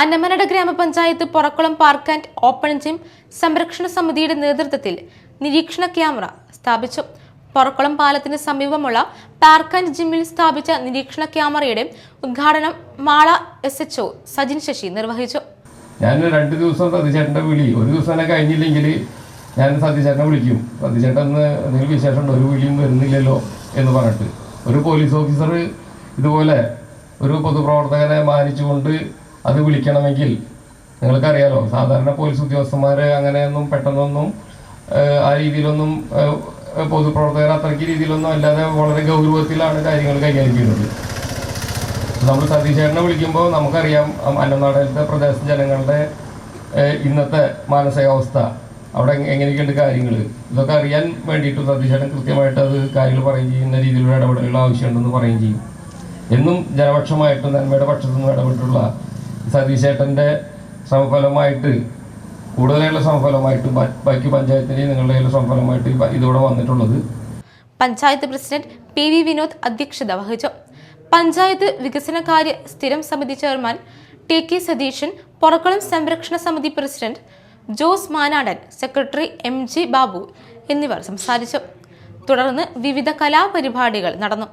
അന്നമനട ഗ്രാമപഞ്ചായത്ത് Porakkulam park and open gym സംരക്ഷണ സമിതിയുടെ നേതൃത്വത്തിൽ നിരീക്ഷണ ക്യാമറ സ്ഥാപിച്ചു. പൊറക്കുളം പാലത്തിന് സമീപമുള്ള പാർക്ക് ആൻഡ് ജിമ്മിൽ സ്ഥാപിച്ച നിരീക്ഷണ ക്യാമറയുടെ ഉദ്ഘാടനം മാള എസ് എച്ച് സജിൻ ശശി നിർവഹിച്ചു. ഞാൻ രണ്ട് ദിവസം സതീശേട്ടന്റെ വിളി. ഒരു ദിവസം തന്നെ കഴിഞ്ഞില്ലെങ്കിൽ ഞാൻ സതീശേട്ടനെ വിളിക്കും. സതീശേട്ടൻ എന്തെങ്കിലും വിശേഷമുണ്ടോ? ഒരു വിളിയും വരുന്നില്ലല്ലോ എന്ന് പറഞ്ഞിട്ട്. ഒരു പോലീസ് ഓഫീസർ ഇതുപോലെ ഒരു പൊതുപ്രവർത്തകനെ മാനിച്ചുകൊണ്ട് അത് വിളിക്കണമെങ്കിൽ നിങ്ങൾക്കറിയാലോ സാധാരണ പോലീസ് ഉദ്യോഗസ്ഥന്മാർ അങ്ങനെയൊന്നും പെട്ടെന്നൊന്നും ആ രീതിയിലൊന്നും പൊതുപ്രവർത്തകർ അത്രയ്ക്ക് രീതിയിലൊന്നും അല്ലാതെ വളരെ ഗൗരവത്തിലാണ് കാര്യങ്ങൾ കൈകാര്യം ചെയ്യുന്നത്. നമ്മൾ സതീശേട്ടനെ വിളിക്കുമ്പോൾ നമുക്കറിയാം അന്നനാടകത്തെ പ്രദേശ ജനങ്ങളുടെ ഇന്നത്തെ മാനസികാവസ്ഥ അവിടെ എങ്ങ- എങ്ങനെയൊക്കെയുണ്ട് കാര്യങ്ങൾ ഇതൊക്കെ അറിയാൻ വേണ്ടിയിട്ട് സതീശേട്ടൻ കൃത്യമായിട്ട് അത് കാര്യങ്ങൾ പറയുകയും ചെയ്യുന്ന രീതിയിലുള്ള ഇടപെടലുകൾ ആവശ്യമുണ്ടെന്ന് പറയുകയും ചെയ്യും. എന്നും ജനപക്ഷമായിട്ടും നന്മയുടെ പക്ഷത്തു നിന്ന് ഇടപെട്ടുള്ള സതീശേട്ടന്റെ സമഫലമായിട്ട് കൂടുതലായുള്ള സംഫലമായിട്ട് ബാക്കി പഞ്ചായത്തിന്റെയും നിങ്ങളുടെയുള്ള സംഫലമായിട്ട് ഇതോടെ വന്നിട്ടുള്ളത്. Panchayat president P V Vinod അധ്യക്ഷത വഹിച്ചു. പഞ്ചായത്ത് വികസനകാര്യ സ്ഥിരം സമിതി chairman T K Satheesan Porakkulam സംരക്ഷണ സമിതി president Jose Manadan secretary M G Babu എന്നിവർ സംസാരിച്ചു. തുടർന്ന് വിവിധ കലാപരിപാടികൾ നടന്നു.